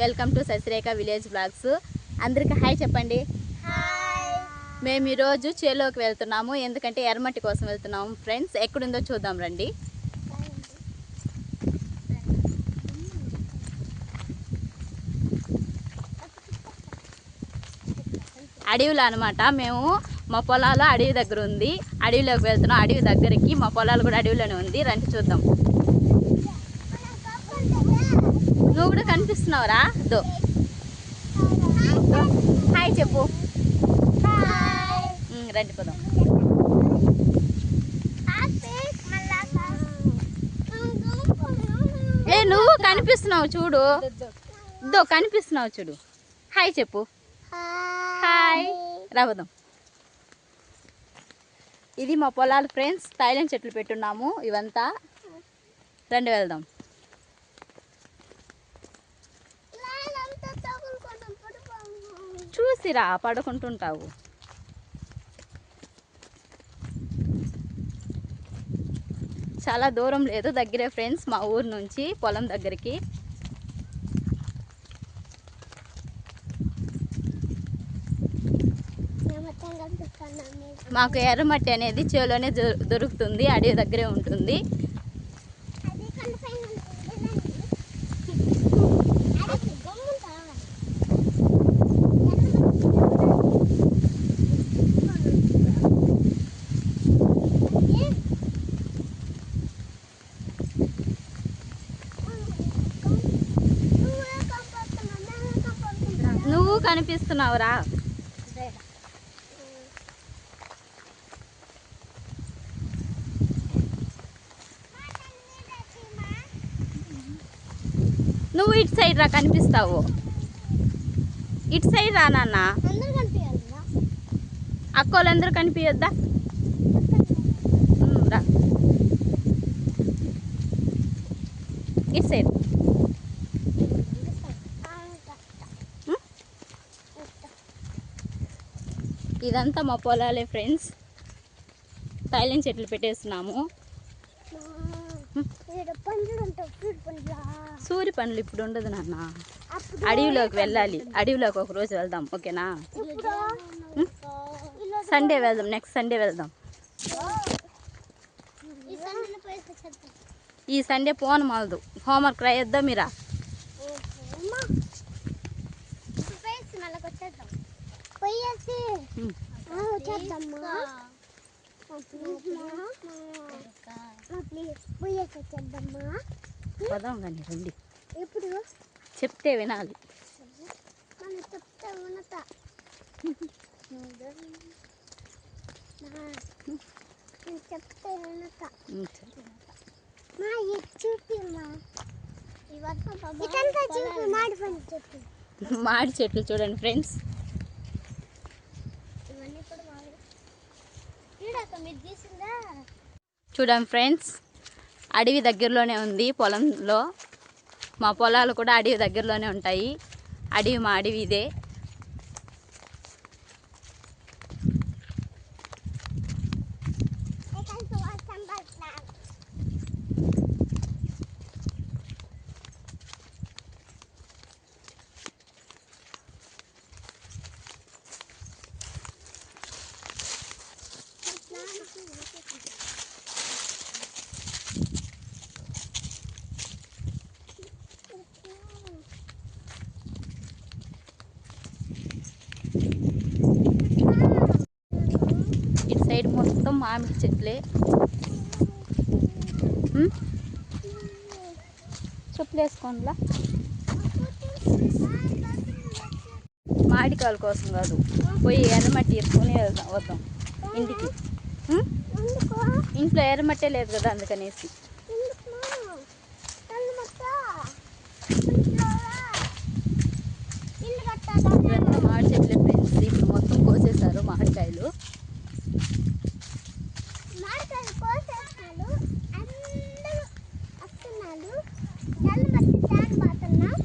Welcome to Shashirekha village blogs అందరికి hi చెప్పండి. మేము ఈరోజు చేలోకి వెళ్తున్నాము. ఎందుకంటే ఎర్రమట్టి కోసం వెళ్తున్నాము ఫ్రెండ్స్. ఎక్కడుందో చూద్దాం రండి. అడవిలో అనమాట మేము మా పొలాలు అడవి దగ్గర ఉంది. అడవిలోకి వెళ్తున్నాం. అడవి దగ్గరికి మా పొలాలు కూడా అడవిలోనే ఉంది. రండి చూద్దాం. నువ్వు కూడా కనిపిస్తున్నావురా? దో. హాయ్ చెప్పు. రండి పోదాం. ఏ నువ్వు కనిపిస్తున్నావు చూడు. దో కనిపిస్తున్నావు చూడు. హాయ్ చెప్పు. హాయ్. రావదాం ఇది మా పొలాలు ఫ్రెండ్స్. థైలాండ్ చెట్లు పెట్టున్నాము ఇవంతా. రండి వెళ్దాం. చూసిరా పడుకుంటుంటావు. చాలా దూరం లేదు దగ్గరే ఫ్రెండ్స్ మా ఊరు నుంచి పొలం దగ్గరికి. మాకు ఎర్రమట్టి అనేది చేలోనే దొరుకుతుంది అడవి దగ్గరే ఉంటుంది నువ్వు కనిపిస్తున్నావురా నువ్వు ఇటు సైడ్ రా కనిపిస్తావు. ఇటు సైడ్ రా నాన్న. అక్కోళ్ళందరూ కనిపించొద్దా ఉమ్, రా ఇటు సైడ్ ఇదంతా మా పొలాలే ఫ్రెండ్స్. థైలాండ్ చెట్లు పెట్టేస్తున్నాము. సూర్య పండ్లు ఇప్పుడు ఉండదు నాన్న. అడవిలోకి వెళ్ళాలి. అడవిలోకి ఒక రోజు వెళ్దాం ఓకేనా? సండే వెళ్దాం నెక్స్ట్ సండే వెళ్దాం. ఈ సండే పోను మాలదు. హోంవర్క్ రాయొద్దా మీరా? పోయేసి ఉమ్. వచ్చేద్దామా ప్లీజ్ పోయేసి వచ్చేద్దామా పదాం కానీ రండి. ఎప్పుడు? చెప్తే వినాలి. మనం చెప్తే ఉన్నత. మా ఇది చూపిమ్మా. ఇదంతా చూపి మాడి పని చెప్పు మాడి చెట్లు చూడండి ఫ్రెండ్స్ ఇవన్నీ కూడా మాడి ఈడక మీరు తీసిందా చూడండి ఫ్రెండ్స్ అడవి దగ్గరలోనే ఉంది పొలంలో. మా పొలాలు కూడా అడవి దగ్గరలోనే ఉంటాయి. అడవి మా అడవి ఇదే ఎక్కడ వర్షం పడతా ఇటు సైడ్ మొత్తం మామిడి చెట్లే చెప్పులు వేసుకోండిలా మామిడికాయల కోసం కాదు. పోయి ఎర్రమట్టి వేసుకొని వద్దాం. ఇంటికి. ఇంట్లో ఎర్రమట్టే లేదు కదా అందుకనేసి ఎందుకు తల్లి మొత్త ఇంట్లో ఇల్లు కట్టాలా ఇవన్నీ మామిడి చెట్లే ఫ్రెండ్స్ ఇప్పుడు మొత్తం కోసేశారు మామిడికాయలు మామిడికాయలు కోసేస్తున్నాడు అందరూ వస్తున్నాడు జల్లు మట్టి ట్యాన్ పోతున్నాం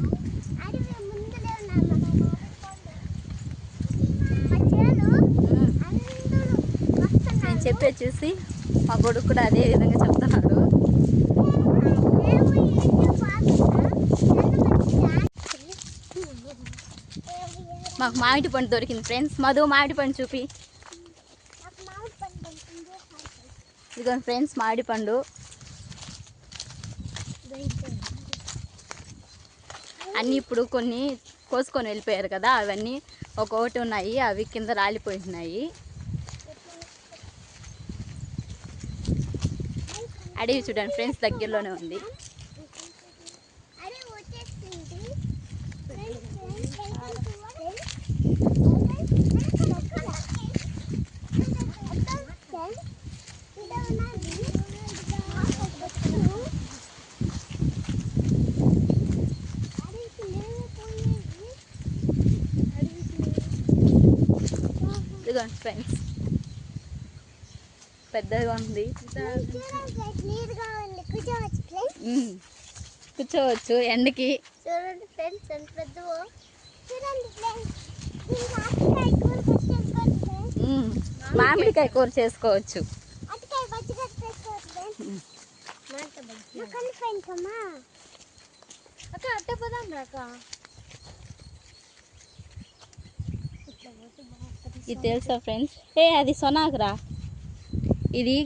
అడవి ముందులే ఉన్నాం మా చేలు ఉమ్. అందరూ వస్తున్నారు వచ్చేసి చెప్పే చూసి మా కొడుకు కూడా అదే విధంగా చెప్తున్నాడు. మాకు మామిడి పండు దొరికింది ఫ్రెండ్స్. మధు మామిడి పండు చూపి. ఇదిగోండి ఫ్రెండ్స్ మామిడి పండు. అన్నీ ఇప్పుడు కొన్ని కోసుకొని వెళ్ళిపోయారు కదా అవన్నీ ఒక్కొక్కటి ఉన్నాయి అవి కింద రాలిపోయినాయి అడవి చూడండి ఫ్రెండ్స్ దగ్గరలోనే ఉంది. ఇదిగోండి ఫ్రెండ్స్. పెద్దగా ఉంది. కూర్చోవచ్చు. ఎండకి. చూడండి ఫ్రెండ్స్ ఎంత పెద్దవో. మామిడికాయ కూర చేసుకోవచ్చు ఇది తెలుసా ఫ్రెండ్స్ ఏ అది సొనాకురా ఇది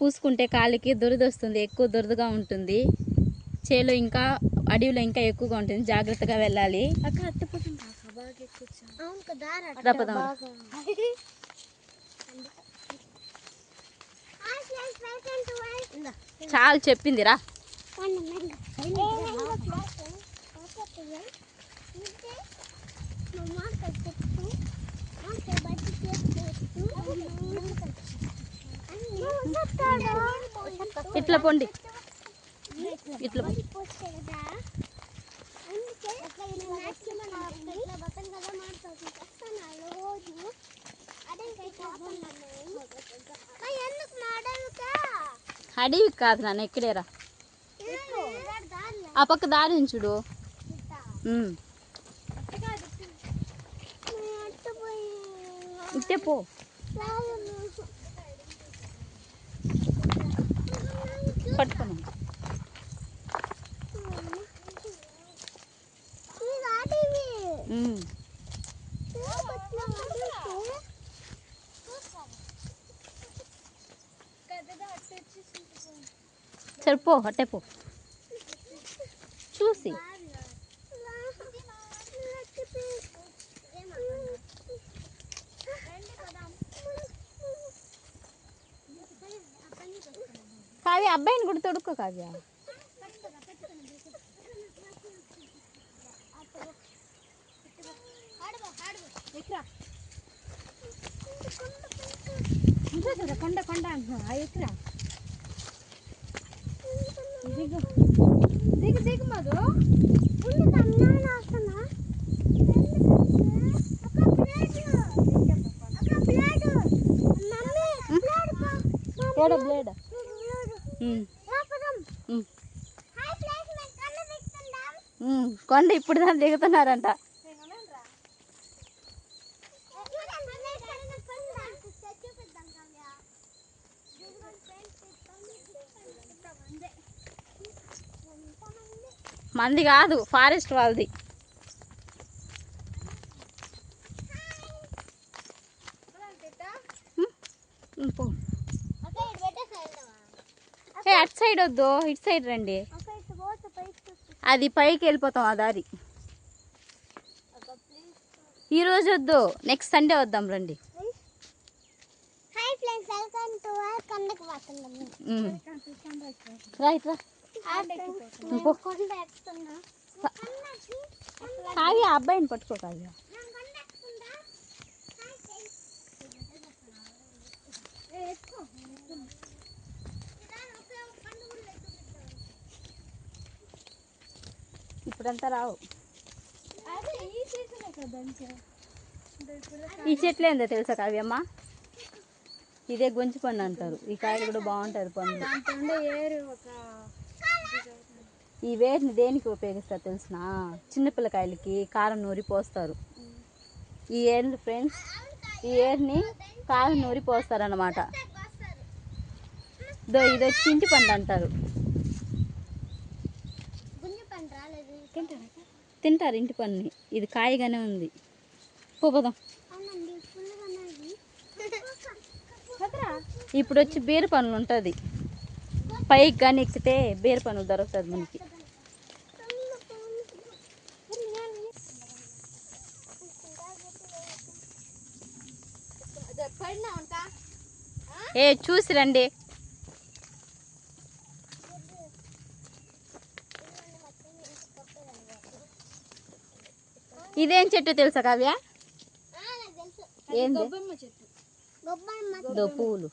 పూసుకుంటే కాళ్ళకి దురద వస్తుంది ఎక్కువ దురదగా ఉంటుంది. చేలో ఇంకా అడవిలో ఇంకా ఎక్కువగా ఉంటుంది. జాగ్రత్తగా వెళ్ళాలి. అక్క అట్టే పోదాం రాక బాగా ఎక్కువ అవును కదా రా. పోదాం. ఇట్లా పొండి. ఇట్లా అడవి కాదు నాన్న ఇక్కడేరా. ఆ పక్క దారిని చూడు. పో అట్టే పో. చూసి. కావ్య అబ్బాయిని కూడా తొడుక్కో కావ్య. కొండ ఇప్పుడు దాన్ని దిగుతున్నారంట. మంది కాదు ఫారెస్ట్ వాళ్ళది. అటు సైడ్ వద్దు ఇటు సైడ్ రండి. అది పైకి వెళ్ళిపోతాం ఆ దారి. ఈ రోజు వద్దు నెక్స్ట్ సండే వద్దాం రండి. రైట్ రా కావ్య ఆ అబ్బాయిని పట్టుకో కావ్య నేను కొండ ఎక్కుతుందా హాయ్ ఫ్రెండ్స్ ఏ ఎక్కు ఇదాని ఒకే ఒక పండు కూడా ఎక్కుతుంటాం ఇప్పుడంతా రావు. ఈ చెట్లు ఏందో తెలుసా కావ్యమ్మ? ఇదే గొంజి పండు అంటారు. ఈ కాయలు కూడా బాగుంటుంది పండు. ఈ వేరుని దేనికి ఉపయోగిస్తారు తెలిసిన? చిన్నపిల్లకాయలకి కారం నూరి పోస్తారు. ఈ ఏర్లు ఫ్రెండ్స్ ఈ ఏర్ని కారం నూరి పోస్తారు అన్నమాట దో ఇది వచ్చి ఇంటి పండు అంటారు గుంజ పండు రాలేదు తింటారు ఇంటి పండుని ఇది కాయగానే ఉంది. పోదాం. ఇప్పుడు వచ్చి బీర పనులు ఉంటుంది పైకి కానీ ఎక్కితే బీర పనులు దొరుకుతుంది మనకి. ఏ చూసి రండి. ఇదేం చెట్టు తెలుసా కావ్య? ఏంది? గొబ్బమ్మ దో పువ్వులు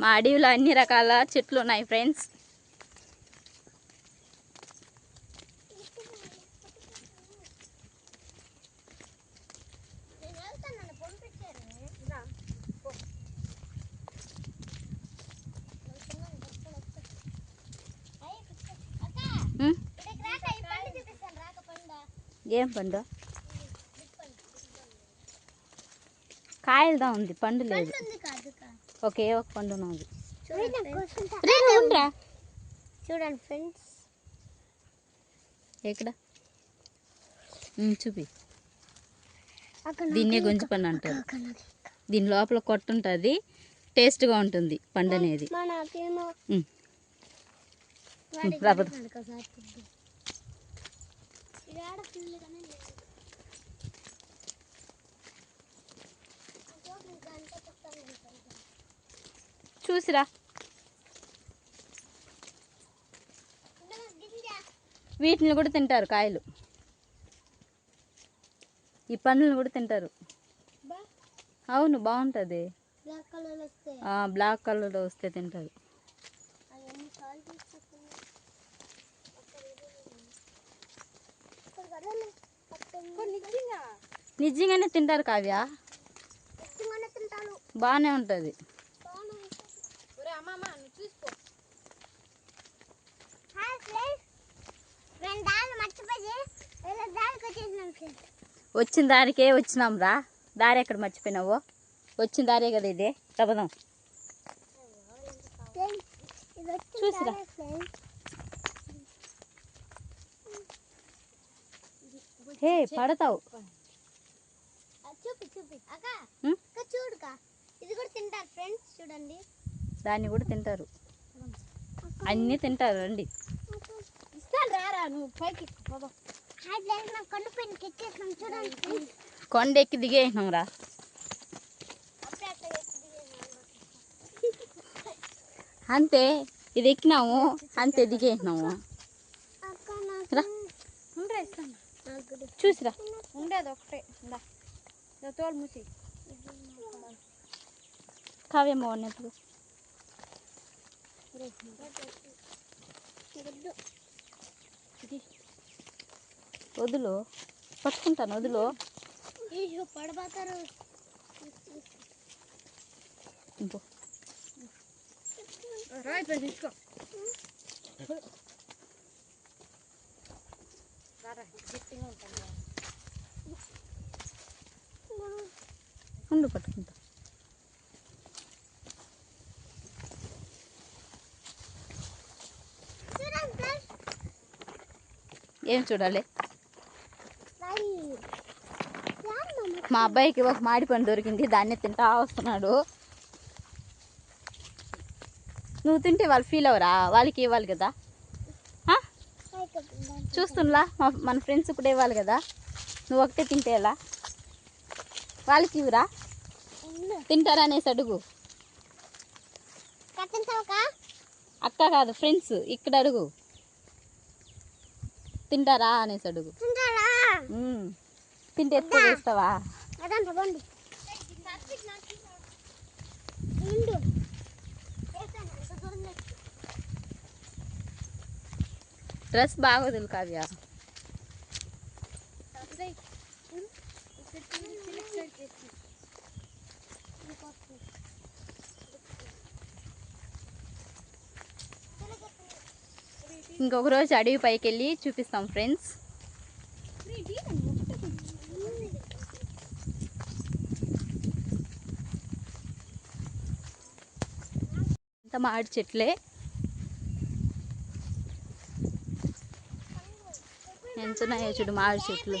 మా అడవిలో అన్ని రకాల చెట్లు ఉన్నాయి ఫ్రెండ్స్ ఏం పండు? కాయలదా ఉంది? పండు లేదు. ఉంది కాదు ఒకే ఒక పండు నాది. చూడండి ఫ్రెండ్స్. ఎక్కడ? చూపి. దీన్నే గొంజి పండు అంటారు. దీని లోపల కొట్ట ఉంటుంది టేస్ట్గా ఉంటుంది పండు అనేది రాబోదు. లేదు. చూసిరా. వీటిని కూడా తింటారు కాయలు. ఈ పండ్లను కూడా తింటారు. అవును బాగుంటుంది. బ్లాక్ కలర్ వస్తాయి బ్లాక్ కలర్ వస్తే తింటారు అవన్నీ కాల్ తీసుకుంటున్నా అక్కడ ఇది ఉంది. ఇక్కడ కదలే. అక్కడ నిజంగా నిజంగానే తింటారు కావ్య. బాగానే ఉంటుంది. వచ్చిన దారికే వచ్చినాం రా. దారి ఎక్కడ మర్చిపోయినావో? వచ్చిన దారే కదా ఇదే. వచ్చిన చూసిరా. హే పడతావు. చూపి చూపి. అక్క? అక్క చూడుకా. ఇది కూడా తింటారు ఫ్రెండ్స్ చూడండి. దాన్ని కూడా తింటారు. అన్నీ తింటారు రండి. ఇస్తాను రారా నువ్వు పైకి మేము కొండ పైన ఎక్కేసినాం చూడండి. ఫ్రెండ్స్ కొండ ఎక్కి దిగేసినాం రా. అంతే ఇది ఎక్కినాము అంతే దిగేసినాము. చూసిరా. ఉండేది ఒకటే తోలు మూసి కావ్యమ్మ ఉన్నప్పుడు వదులు. పట్టుకుంటాను వదులు. పడబోతారు. ఇంకో. తీసుకో. ఉండు పట్టుకుంటా. ఏం చూడాలి? మా అబ్బాయికి ఒక మాడి పండు దొరికింది దాన్ని తింటా వస్తున్నాడు. నువ్వు తింటే వాళ్ళు ఫీల్ అవరా వాళ్ళకి ఇవ్వాలి కదా? చూస్తున్నా మన ఫ్రెండ్స్ కూడా ఇవ్వాలి కదా? నువ్వు ఒకటే తింటే ఎలా? వాళ్ళకి ఇవ్వరా తింటారా అనేసి అడుగు అక్క కాదు ఫ్రెండ్స్ ఇక్కడ అడుగు. తింటారా అనేసి అడుగు. తింటే ఎక్కువ వేస్తావా? డ్రెస్ బాగోదులు కావ్య. ఇంకొక రోజు అడవి పైకి వెళ్ళి చూపిస్తాం ఫ్రెండ్స్. అంత మాడి చెట్లే. ఎంత ఉన్నాయో చూడు మాడి చెట్లు.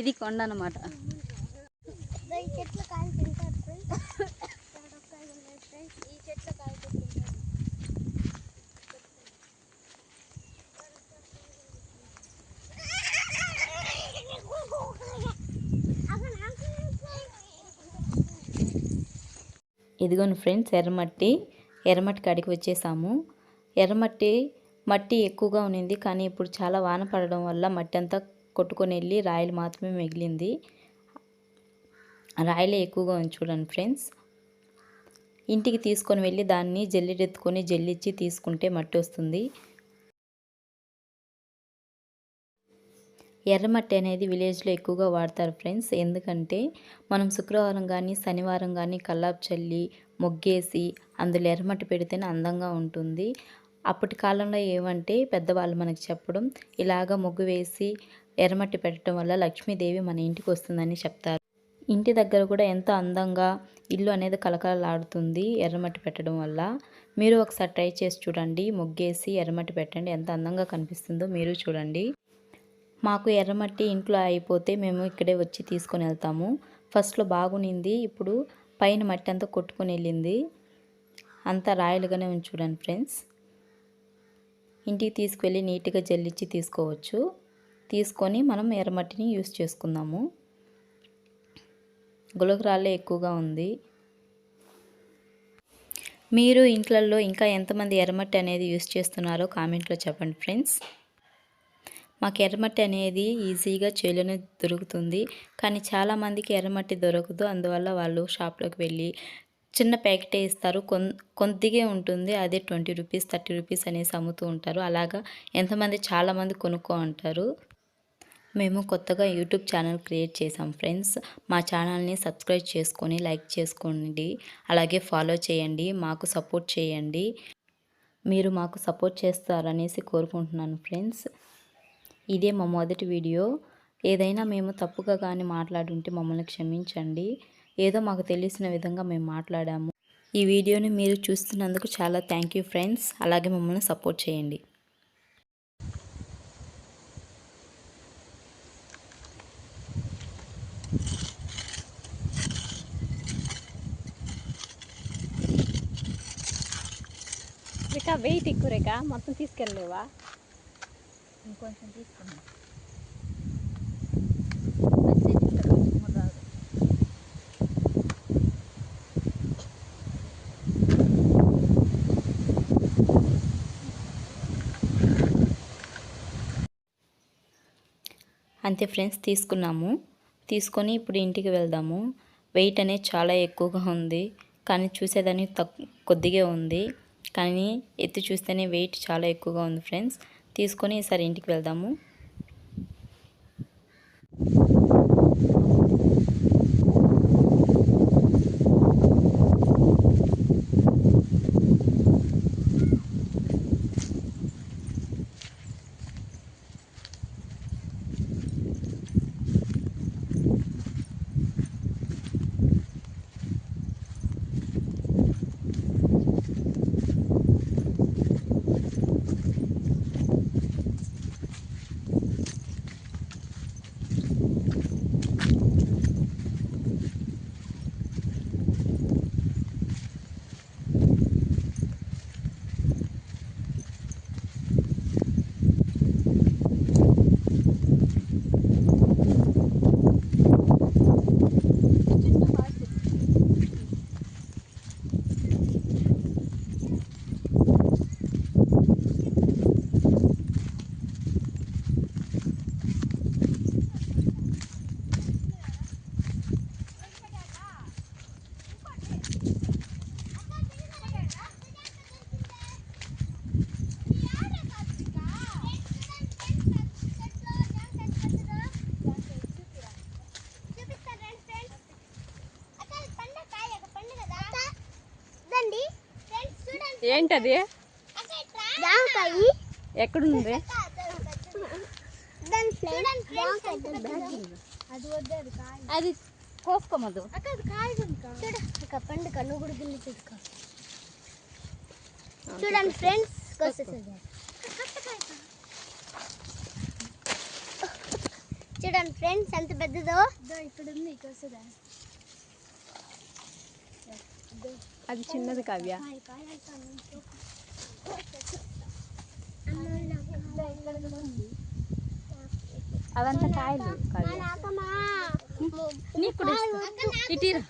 ఇది కొండ అనమాట ఇదిగోండి ఫ్రెండ్స్ ఎర్రమట్టి ఎర్రమట్టి కాడికి వచ్చేసాము. ఎర్రమట్టి మట్టి ఎక్కువగా ఉన్నింది కానీ ఇప్పుడు చాలా వాన పడడం వల్ల మట్టి అంతా కొట్టుకొని వెళ్ళి రాయిలు మాత్రమే మిగిలింది. రాయిలే ఎక్కువగా ఉంది చూడండి ఫ్రెండ్స్. ఇంటికి తీసుకొని వెళ్ళి దాన్ని జల్లెడెత్తుకొని జల్లిచ్చి తీసుకుంటే మట్టి వస్తుంది. ఎర్రమట్టి అనేది విలేజ్లో ఎక్కువగా వాడతారు ఫ్రెండ్స్. ఎందుకంటే మనం శుక్రవారం కానీ శనివారం కానీ కల్లాపు చల్లి మొగ్గేసి అందులో ఎర్రమట్టి పెడితేనే అందంగా ఉంటుంది. అప్పటి కాలంలో ఏమంటే పెద్దవాళ్ళు మనకు చెప్పడం ఇలాగ ముగ్గు వేసి ఎర్రమట్టి పెట్టడం వల్ల లక్ష్మీదేవి మన ఇంటికి వస్తుందని చెప్తారు. ఇంటి దగ్గర కూడా ఎంతో అందంగా ఇల్లు అనేది కలకలలాడుతుంది ఎర్రమట్టి పెట్టడం వల్ల. మీరు ఒకసారి ట్రై చేసి చూడండి. ముగ్గేసి ఎర్రమట్టి పెట్టండి. ఎంత అందంగా కనిపిస్తుందో మీరు చూడండి. మాకు ఎర్రమట్టి ఇంట్లో అయిపోతే మేము ఇక్కడే వచ్చి తీసుకొని వెళ్తాము. ఫస్ట్లో బాగునింది ఇప్పుడు పైన మట్టి అంతా కొట్టుకొని వెళ్ళింది. అంతా రాయలుగానే ఉంది చూడండి ఫ్రెండ్స్. ఇంటికి తీసుకువెళ్ళి నీట్గా జల్లిచ్చి తీసుకోవచ్చు. తీసుకొని మనం ఎర్రమట్టిని యూస్ చేసుకుందాము. గులకరాళ్ళే ఎక్కువగా ఉంది. మీరు ఇంట్లల్లో ఇంకా ఎంతమంది ఎర్రమట్టి అనేది యూస్ చేస్తున్నారో కామెంట్లో చెప్పండి ఫ్రెండ్స్. మాకు ఎర్రమట్టి అనేది ఈజీగా చేలోనే దొరుకుతుంది. కానీ చాలామందికి ఎర్రమట్టి దొరకదు. అందువల్ల వాళ్ళు షాప్లోకి వెళ్ళి చిన్న ప్యాకెటే ఇస్తారు. కొన్ కొద్దిగే ఉంటుంది. అదే ట్వంటీ రూపీస్ థర్టీ రూపీస్ అనేసి అమ్ముతూ ఉంటారు. అలాగా ఎంతమంది చాలామంది కొనుక్కో అంటారు. మేము కొత్తగా యూట్యూబ్ ఛానల్ క్రియేట్ చేసాం ఫ్రెండ్స్. మా ఛానల్ని సబ్స్క్రైబ్ చేసుకొని లైక్ చేసుకోండి. అలాగే ఫాలో చేయండి. మాకు సపోర్ట్ చేయండి. మీరు మాకు సపోర్ట్ చేస్తారనేసి కోరుకుంటున్నాను ఫ్రెండ్స్. ఇదే మా మొదటి వీడియో. ఏదైనా మేము తప్పుగా కానీ మాట్లాడుంటే మమ్మల్ని క్షమించండి. ఏదో మాకు తెలిసిన విధంగా మేము మాట్లాడాము. ఈ వీడియోని మీరు చూస్తున్నందుకు చాలా థ్యాంక్ యూ ఫ్రెండ్స్. అలాగే మమ్మల్ని సపోర్ట్ చేయండి. వెయిట్ ఎక్కువ రేఖ మొత్తం తీసుకెళ్ళలేవా? ఇంకొంచెం తీసుకున్నాం అంతే ఫ్రెండ్స్ తీసుకున్నాము. తీసుకొని ఇప్పుడు ఇంటికి వెళ్దాము. వెయిట్ అనేది చాలా ఎక్కువగా ఉంది. కానీ చూసేదానికి తక్కు కొద్దిగా ఉంది. కానీ ఎత్తి చూస్తేనే వెయిట్ చాలా ఎక్కువగా ఉంది ఫ్రెండ్స్. తీసుకొని ఈసారి ఇంటికి వెళ్దాము. ఏంటది? ఎక్కడుంది? అది వద్దు అది కాయ అది కోసుకోమదు పండుగ నువ్వు కూడా గిల్లి చూసుకో చూడండి ఫ్రెండ్స్ కోసేసేది చూడండి ఫ్రెండ్స్ ఎంత పెద్దదో. ఇక్కడ ఉంది ఇక్కడ వస్తుందా అది చిన్నది కావ్య. అవంతా కాయలు కావ్య. నీకు కూడా ఇటీరా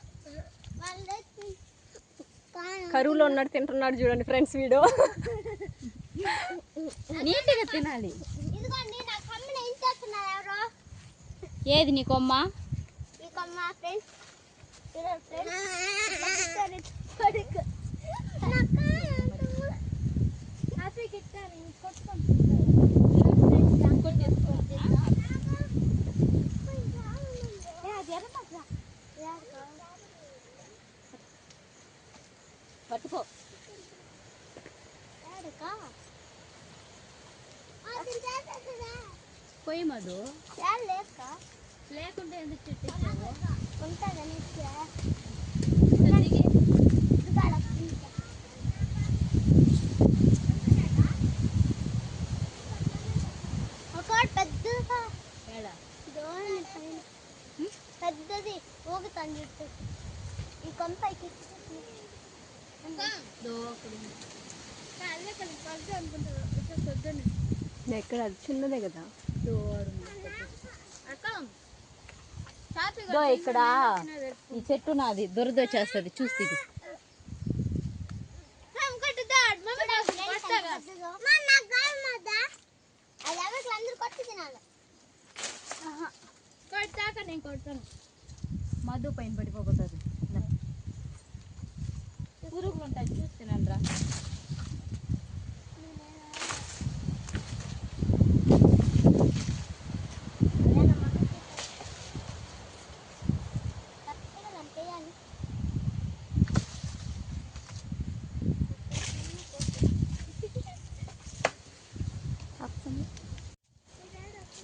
కరువులో ఉన్నాడు తింటున్నాడు చూడండి ఫ్రెండ్స్ వీడియో. నీట్గా తినాలి. ఏది నీకొమ్మ? ఫ్రెండ్స్ చూడండి ఫ్రెండ్స్ కొడుకు హ్యాపీకి ఇస్తాను పట్టుకో పోయి మధు. లేకుంటే ఎందుకు చెట్టు పైన. పెద్దది. ఊగుతాను చుట్టూ ఈ కొంత పైకి దో అక్కడ ఉంది. ఎక్కడ? అది చిన్నదే కదా. దో ఇక్కడ ఈ చెట్టు నాది. దురద వచ్చేస్తుంది. చూసి ఇది. నేను కొడతాను. మధు పైన పడిపోతుంది పురుగులు ఉంటాయి. చూస్తున్నాను రా.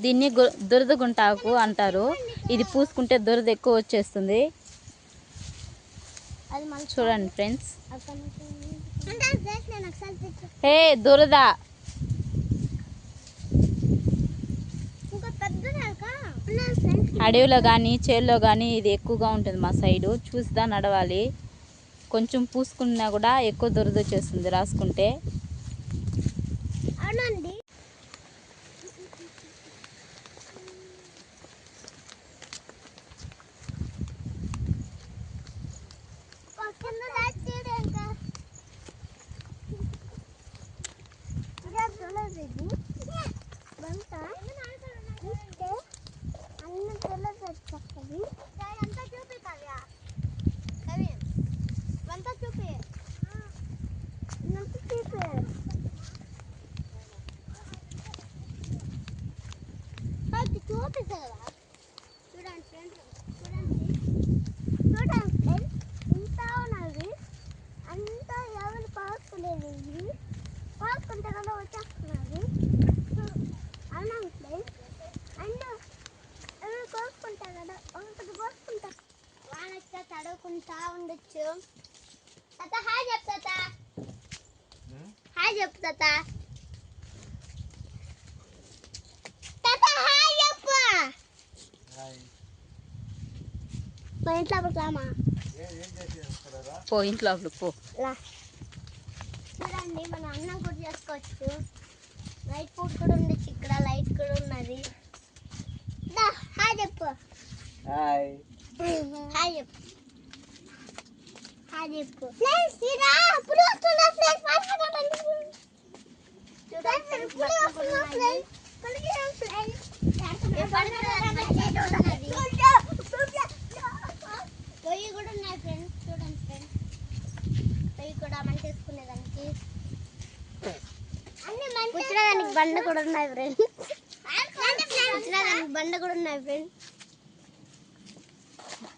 దీన్ని దురద గుంటాకు అంటారు. ఇది పూసుకుంటే దురద ఎక్కువ వచ్చేస్తుంది. చూడండి ఫ్రెండ్స్. హే దురద. అడవిలో కానీ చేల్లో కానీ ఇది ఎక్కువగా ఉంటుంది మా సైడు. చూసిదా నడవాలి. కొంచెం పూసుకున్నా కూడా ఎక్కువ దురద వచ్చేస్తుంది రాసుకుంటే అవునండి కింద లైట్ తీయడం ఇంకా ఇదే చూడదు ఇది బంత చూస్తే అన్ని చూడదు చక్కది అంతా చూపి కవ్య కవి అంతా చూపి అంతా చూపి అది చూపిస్తా కదా చూడండి ఫ్రెండ్స్ చూడండి చూడండి ఫ్రెండ్స్ ఇంత ఉన్నది అంతా ఎవరు పాకులేదు ఇది పాకుంటే కదా వచ్చేస్తున్నది అవునా ఫ్రెండ్స్ అండ్ ఎవరు కోసుకుంటా కదా ఒకటి కోసుకుంటా వాన వస్తే తడవకుంటా ఉండొచ్చు తాత హాయ్ చెప్తా హాయ్ చెప్తా తాత హాయ్ చెప్పు మా ఇంట్లో రామా పో ఇంట్లో పో. లా చూడండి మన అన్నం కూడా చేసుకోవచ్చు. లైట్ ఫుడ్ కూడా ఉండొచ్చు ఇక్కడ లైట్ కూడా ఉన్నది. దా హాయ్ చెప్పు. హాయ్. హాయ్ చెప్పు. హాయ్ చెప్పు. ఫ్రెండ్స్ ఇరా పులి వస్తున్నా ఫ్రెండ్స్. మాట్లాడండి చూడండి పులి వస్తున్నా ఫ్రెండ్స్. పులి ఫ్రెండ్స్. పొయ్యి కూడా ఉన్నాయి ఫ్రెండ్స్ చూడండి ఫ్రెండ్స్ పొయ్యి కూడా మంటేసుకునేదానికి కూర్చోడానికి బండ కూడా ఉన్నాయి ఫ్రెండ్స్ కూర్చోడానికి బండ కూడా ఉన్నాయి ఫ్రెండ్స్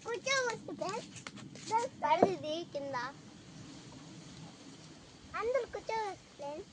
కూర్చోవచ్చు కింద. అందరు కూర్చోవచ్చు ఫ్రెండ్స్